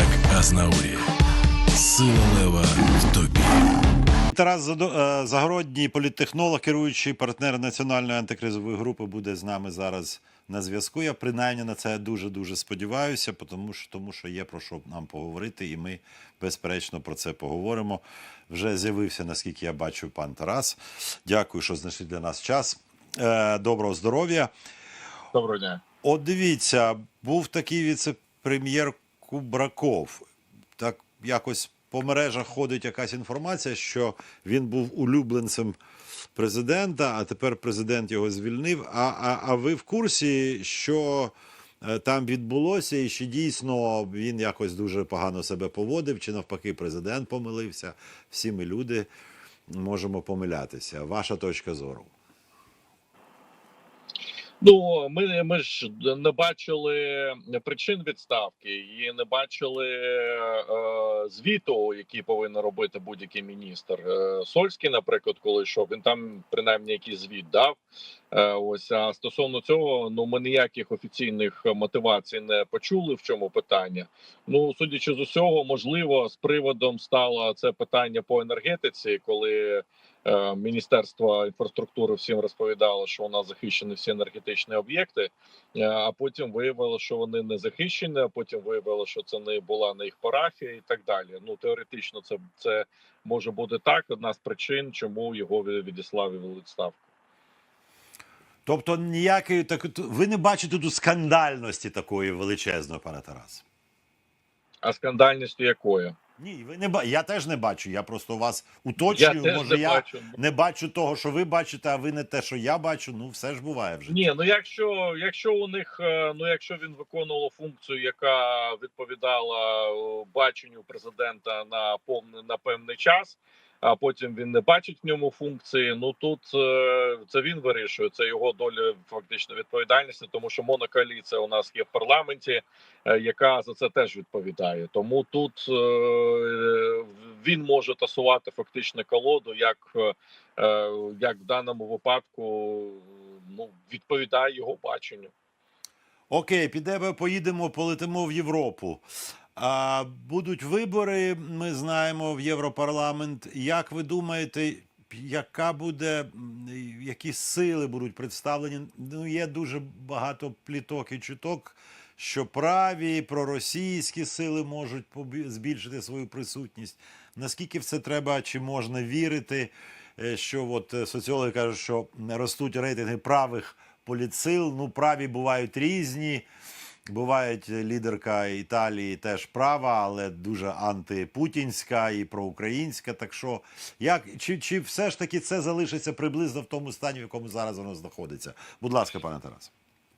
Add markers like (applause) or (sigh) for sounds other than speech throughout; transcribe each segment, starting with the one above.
як Азнаурі. Сила лева в тобі. Тарас е, Загородній, політтехнолог, керуючий партнер національної антикризової групи, буде з нами зараз на зв'язку. Я принаймні на це дуже дуже сподіваюся, тому що, тому що є про що нам поговорити, і ми безперечно про це поговоримо. Вже з'явився, наскільки я бачу, пан Тарас. Дякую, що знайшли для нас час. Е, Доброго здоров'я. Доброго дня. От дивіться, був такий віце-прем'єр Кубраков. Так якось по мережах ходить якась інформація, що він був улюбленцем президента, а тепер президент його звільнив. А, а, а ви в курсі, що е, там відбулося, і чи дійсно він якось дуже погано себе поводив, чи навпаки, президент помилився? Всі ми люди можемо помилятися. Ваша точка зору. Ну ми, ми ж не бачили причин відставки і не бачили е, звіту, який повинен робити будь-який міністр. Е, Сольський, наприклад, коли йшов, він там принаймні якийсь звіт дав. Е, ось а стосовно цього, ну ми ніяких офіційних мотивацій не почули. В чому питання? Ну судячи з усього, можливо, з приводом стало це питання по енергетиці, коли. Е, Міністерство інфраструктури всім розповідало, що у нас захищені всі енергетичні об'єкти. е, А потім виявило, що вони не захищені. А потім виявило, що це не була на їх парафія, і так далі. Ну теоретично, це це може бути так. Одна з причин, чому його від- відіслав у відставку. Тобто ніякої так ви не бачите тут скандальності такої величезної, пане Тарас. А скандальністю якої Ні, ви не ба... я теж не бачу. Я просто вас уточнюю. Я Може, не я бачу. не бачу того, що ви бачите, а ви не те, що я бачу. Ну, все ж буває вже. Ні, ну якщо якщо у них е, ну якщо він виконував функцію, яка відповідала е, баченню президента на повне на певний час, а потім він не бачить в ньому функції. Ну тут е, це він вирішує. Це його доля фактично відповідальності, тому що монокоаліція у нас є в парламенті, е, яка за це теж відповідає. Тому тут е, він може тасувати фактично колоду, як як в даному випадку ну відповідає його баченню. Окей, підемо, поїдемо, полетимо в Європу. Будуть вибори, ми знаємо, в Європарламент. Як ви думаєте, яка буде, які сили будуть представлені? Ну, є дуже багато пліток і чуток, що праві, проросійські сили можуть збільшити свою присутність. Наскільки в це треба, чи можна вірити? е, Що от е, соціологи кажуть, що ростуть рейтинги правих політсил. Ну, праві бувають різні. Бувають е, лідерка Італії теж права, але дуже антипутінська і проукраїнська. Так що, як чи, чи все ж таки це залишиться приблизно в тому стані, в якому зараз воно знаходиться? Будь ласка, пане Тарас.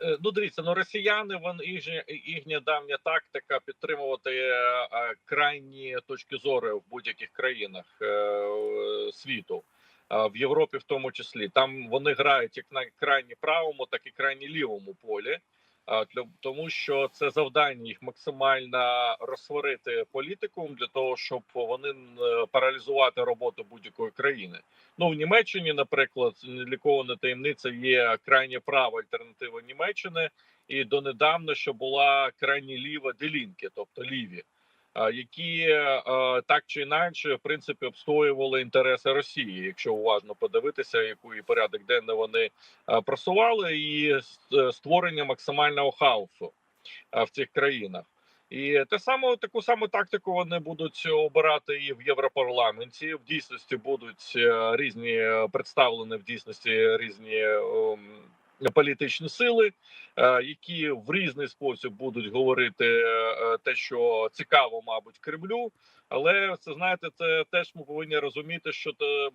Е, Ну, дивіться, ну росіяни вони їхня, їхня давня тактика підтримувати е, крайні точки зору в будь-яких країнах світу. В Європі в тому числі там вони грають як на крайні правому, так і крайні лівому полі. Для тому, що це завдання їх максимально розсварити політикум для того, щоб вони е, паралізувати роботу будь-якої країни. Ну в Німеччині, наприклад, лікована таємниця є крайня права альтернатива Німеччини, і донедавна що була крайні ліва делінки, тобто ліві, які так чи інакше в принципі обстоювали інтереси Росії, якщо уважно подивитися, яку і порядок денний вони просували, і е, створення максимального хаосу в цих країнах. І те саме таку саму тактику вони будуть обирати і в Європарламенті. В дійсності будуть е, різні е, представлені в дійсності різні ем, політичні сили, е, які в різний спосіб будуть говорити е, те, що цікаво, мабуть, Кремлю. Але це знаєте, це теж ми повинні розуміти, що то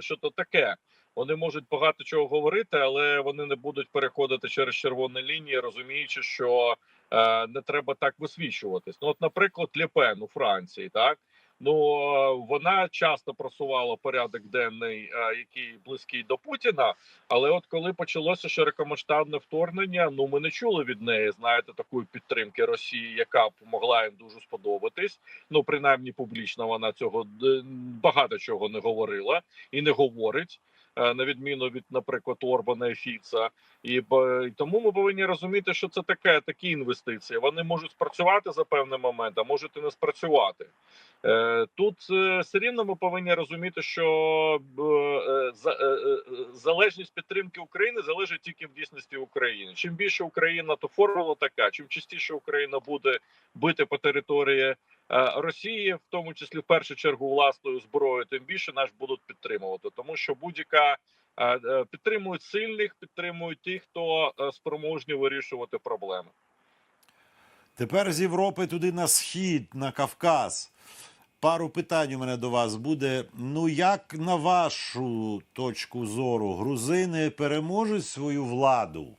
що то таке. Вони можуть багато чого говорити, але вони не будуть переходити через червоні лінії, розуміючи, що е, не треба так висвічуватись. Ну, от, наприклад, Лєпен у Франції, так ну е, вона часто просувала порядок денний, е, який близький до Путіна. Але от коли почалося широкомасштабне вторгнення, ну ми не чули від неї, знаєте, такої підтримки Росії, яка б могла їм дуже сподобатись. Ну принаймні публічно вона цього е, багато чого не говорила і не говорить. на відміну від, наприклад, Орбана і Фіца. І, і тому ми повинні розуміти, що це таке такі інвестиції. Вони можуть спрацювати за певний момент, а можуть і не спрацювати. Е, Тут е, все рівно ми повинні розуміти, що е, е, за- е, е, залежність підтримки України залежить тільки в дійсності України. Чим більше Україна, то формула така. Чим частіше Україна буде бити по території е, Росії, в тому числі в першу чергу власною зброєю, тим більше нас будуть підтримувати, тому що будь-яка е, е, підтримують сильних, підтримують тих, хто е, спроможні вирішувати проблеми. Тепер з Європи туди на схід, на Кавказ. Пару питань у мене до вас буде. Ну, як на вашу точку зору, грузини переможуть свою владу?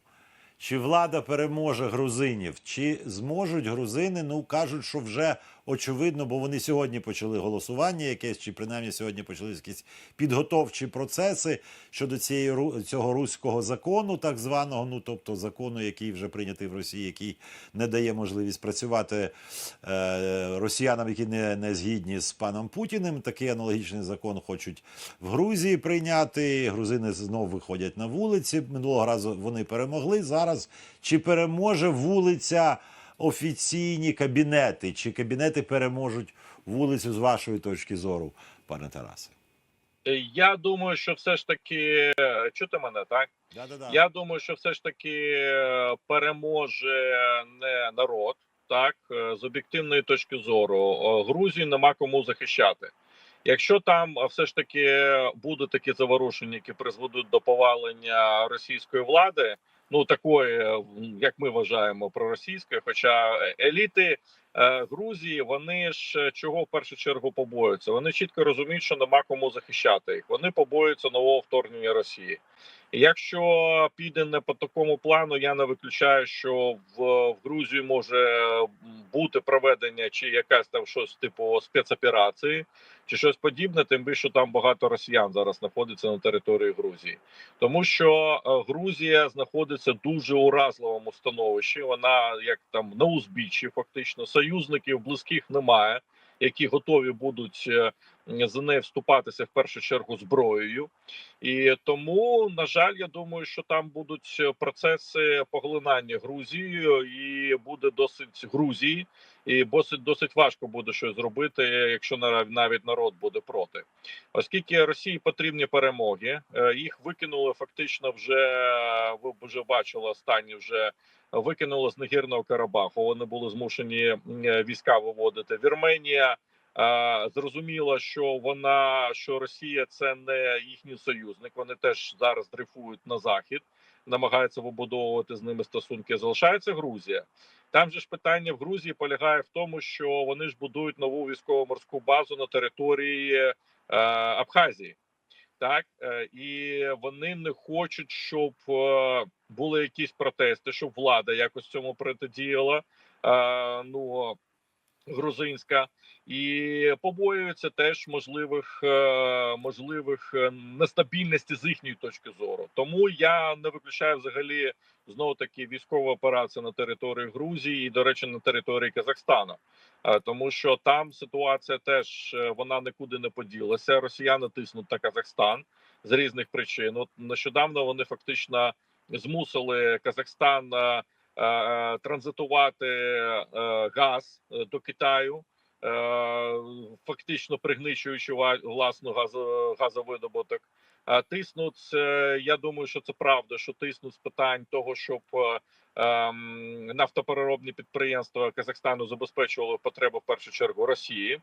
Чи влада переможе грузинів? Чи зможуть грузини? Ну кажуть, що вже очевидно, бо вони сьогодні почали голосування якесь, чи принаймні сьогодні почали якісь підготовчі процеси щодо цієї цього руського закону, так званого, ну тобто закону, який вже прийнятий в Росії, який не дає можливість працювати е, росіянам, які не, не згідні з паном Путіним. Такий аналогічний закон хочуть в Грузії прийняти. Грузини знов виходять на вулиці. Минулого разу вони перемогли. Зараз чи переможе вулиця офіційні кабінети? Чи кабінети переможуть вулицю з вашої точки зору, пане Тарасе? Е, Я думаю, що все ж таки е, чути мене так. Да-да-да. Я думаю, що все ж таки е, переможе не народ, так з об'єктивної точки зору. Грузію нема кому захищати. Якщо там все ж таки будуть такі заворушення, які призведуть до повалення російської влади, ну такої, е, як ми вважаємо, проросійської, хоча еліти е, Грузії вони ж е, чого в першу чергу побоюються? Вони чітко розуміють, що нема кому захищати їх. Вони побоюються нового вторгнення Росії. Якщо піде не по такому плану, я не виключаю, що в, в Грузії може бути проведення чи якась там щось типу спецоперації, чи щось подібне, тим більше там багато росіян зараз знаходиться на території Грузії, тому що е, Грузія знаходиться дуже уразливому становищі. Вона як там на узбіччі, фактично союзників близьких немає, які готові будуть е, за неї вступатися в першу чергу зброєю. І тому, на жаль, я думаю, що там будуть е, процеси поглинання Грузією, і буде досить Грузії, і досить досить важко буде щось зробити, якщо навіть народ буде проти, оскільки Росії потрібні перемоги. е, Їх викинули фактично вже ви вже бачили останні вже. Викинули з Нагірного Карабаху. Вони були змушені війська виводити. Вірменія Зрозуміло, що вона що Росія це не їхній союзник. Вони теж зараз дрейфують на захід, намагаються вибудовувати з ними стосунки. Залишається Грузія. Там же ж питання в Грузії полягає в тому, що вони ж будують нову військово-морську базу на території е, Абхазії. Так е, і вони не хочуть, щоб е, були якісь протести, щоб влада якось цьому протидіяла. Е, ну грузинська і побоюються теж можливих е, можливих е, нестабільності з їхньої точки зору. Тому я не виключаю взагалі знову таки військову операцію на території Грузії і, до речі, на території Казахстану. Е, Тому що там ситуація теж вона нікуди не поділася. Росіяни тиснуть на Казахстан з різних причин. От нещодавно вони фактично змусили Казахстан транзитувати е, газ е, до Китаю, е, фактично пригничуючи власну газовидобуток. Е, Тиснуть, е, я думаю, що це правда, що тиснуть з питань того, щоб е, ем, нафтопереробні підприємства Казахстану забезпечували потреби в першу чергу Росії.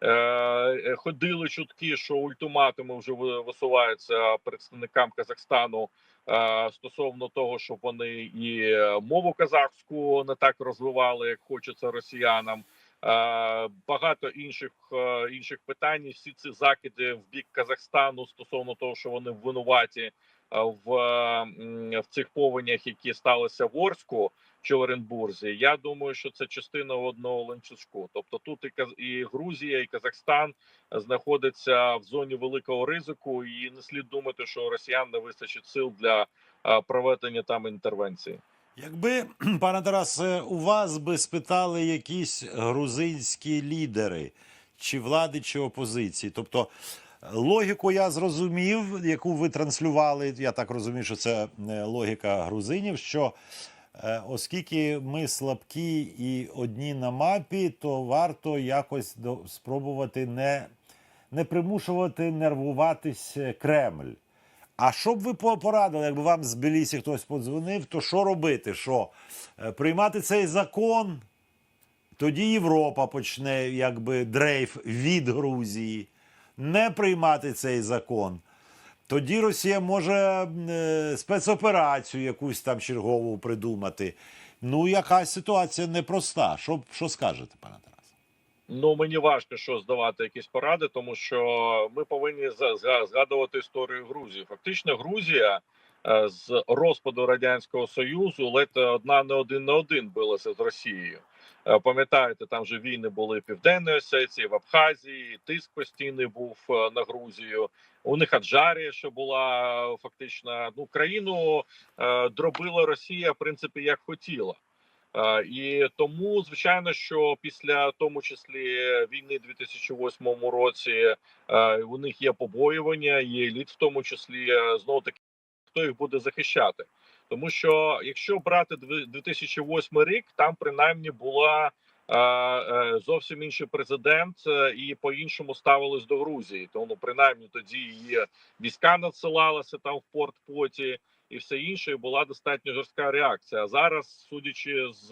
Е, е, Ходили чутки, що ультиматуми вже висуваються представникам Казахстану е, стосовно того, щоб вони і е, мову казахську не так розвивали, як хочеться росіянам. Е, Багато інших е, інших питань. Всі ці закиди в бік Казахстану стосовно того, що вони винуваті е, в, в цих повенях, які сталися в Орську чи Оренбурзі. Я думаю, що це частина одного ланцюжку. Тобто тут і Каз- і Грузія, і Казахстан знаходяться в зоні великого ризику, і не слід думати, що росіян не вистачить сил для проведення там інтервенції. Якби, (clears throat) пане Тарасе, у вас би спитали якісь грузинські лідери, чи влади, чи опозиції, тобто Логіку я зрозумів, яку ви транслювали. Я так розумію, що це е, логіка грузинів. Що е, оскільки ми слабкі і одні на мапі, то варто якось спробувати не, не примушувати нервуватись е, Кремль. А що б ви порадили, якби вам з Белісі хтось подзвонив, то що робити? Що Е, приймати цей закон? Тоді Європа почне якби дрейф від Грузії, не приймати цей закон. Тоді Росія може е, спецоперацію якусь там чергову придумати. Ну, якась ситуація непроста. Що, що скажете, пане Тарасе? Ну мені важко що здавати якісь поради, тому що ми повинні згадувати історію Грузії. Фактично, Грузія е, з розпаду радянського союзу ледь одна не один на один билася з Росією. Е, Пам'ятаєте, там же війни були в Південної Осетії, в Абхазії, тиск постійний був е, на Грузію. У них Аджарія, що була фактично ну країну дробила Росія, в принципі, як хотіла. Е, І тому, звичайно, що після тому числі війни 2008 році е, у них є побоювання, є еліт, в тому числі знову таки, хто їх буде захищати. Тому що якщо брати дві- 2008 рік, там принаймні була е, е, зовсім інший президент, е, і по-іншому ставились до Грузії. Тому принаймні тоді її війська надсилалися там в порт поті і все інше, була достатньо жорстка реакція. Зараз, судячи з,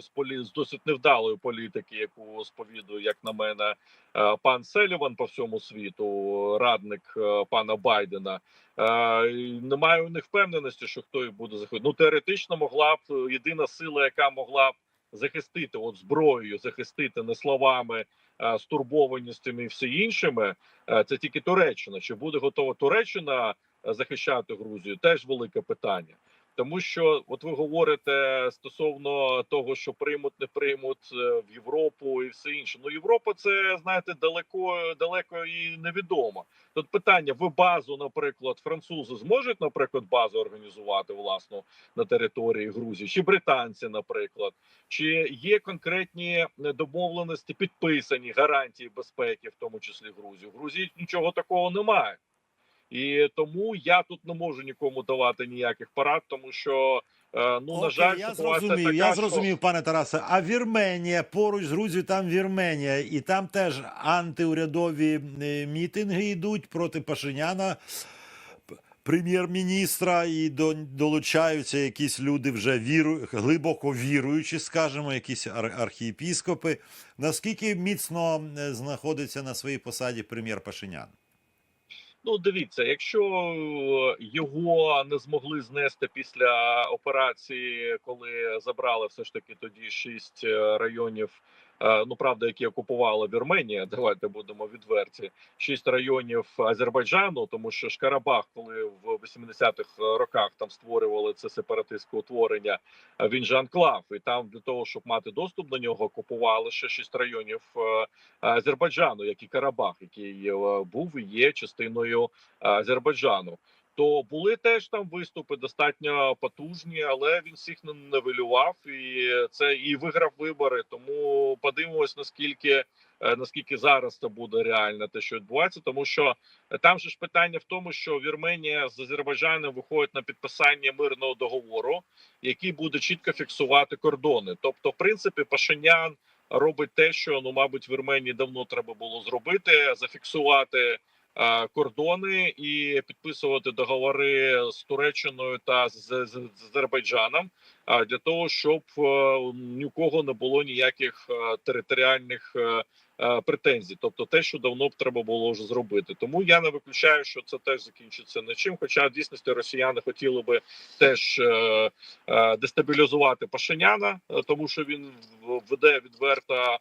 з полі з досить невдалої політики, яку сповідує, як на мене, е, пан Селіван по всьому світу, радник е, пана Байдена. е, Немає у них впевненості, що хто буде захистити. Ну теоретично могла б єдина сила, яка могла б захистити от зброєю, захистити не словами, а стурбованістю і все іншими. Це тільки Туреччина. Чи буде готова Туреччина захищати Грузію? Теж велике питання. Тому що, от ви говорите стосовно того, що приймуть, не приймуть е, в Європу і все інше. Ну Європа це знаєте далеко далеко і невідомо. Тут питання: ви базу, наприклад, французи зможуть, наприклад, базу організувати власну на території Грузії, чи британці, наприклад, чи є конкретні домовленості, підписані гарантії безпеки, в тому числі Грузії. В Грузії нічого такого немає. І тому я тут не можу нікому давати ніяких порад, тому що е, ну на жаль, я зрозумів, така, я що- зрозумів, пане Тарасе. А Вірменія, поруч з Грузією, там Вірменія, і там теж антиурядові мітинги йдуть проти Пашиняна, прем'єр-міністра, і до, долучаються якісь люди вже віру, глибоко віруючі, скажімо, якісь ар, архієпіскопи. Наскільки міцно знаходиться на своїй посаді прем'єр Пашинян? Ну, дивіться, якщо е, його не змогли знести після операції, коли забрали все ж таки тоді шість е, районів. Е, Ну, правда, які окупувала Вірменія, (laughs) давайте будемо відверті. Шість районів Азербайджану, тому що ж Карабах, коли в 80-х роках там створювали це сепаратистське утворення, е, він же анклав, і там для того, щоб мати доступ до нього, окупували ще шість районів е, Азербайджану, як і Карабах, який був і є частиною Азербайджану. То були теж там виступи достатньо потужні, але він всіх нивелював і це і виграв вибори. Тому подивимось, наскільки е, наскільки зараз це буде реально те, що відбувається, тому що там же ж питання в тому, що Вірменія з Азербайджаном виходить на підписання мирного договору, який буде чітко фіксувати кордони. Тобто, в принципі, Пашинян робить те, що ну, мабуть, Вірменії давно треба було зробити: зафіксувати кордони і підписувати договори з Туреччиною та з Азербайджаном. Для того, щоб е, ні у кого не було ніяких е, територіальних е, претензій, тобто те, що давно б треба було вже зробити. Тому я не виключаю, що це теж закінчиться нічим. Хоча в дійсності росіяни хотіли би теж дестабілізувати Пашиняна, тому що він веде відверто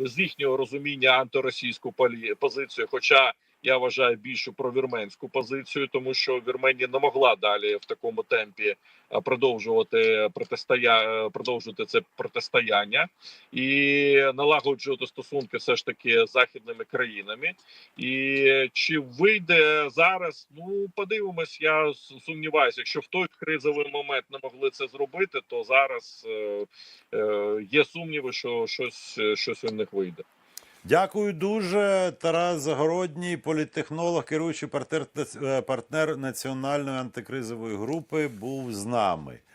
з їхнього розуміння антиросійську позицію. Хоча я вважаю більше про вірменську позицію, тому що Вірменія не могла далі в такому темпі е, продовжувати протистоя... е, продовжувати це протистояння і налагоджувати стосунки все ж таки з західними країнами. І чи вийде зараз? Ну подивимось. Я сумніваюся, якщо в той кризовий момент не могли це зробити, то зараз е, е, є сумніви, що щось, щось у них вийде. Дякую дуже. Тарас Загородній, політтехнолог, керуючий партнер, е, партнер національної антикризової групи, був з нами.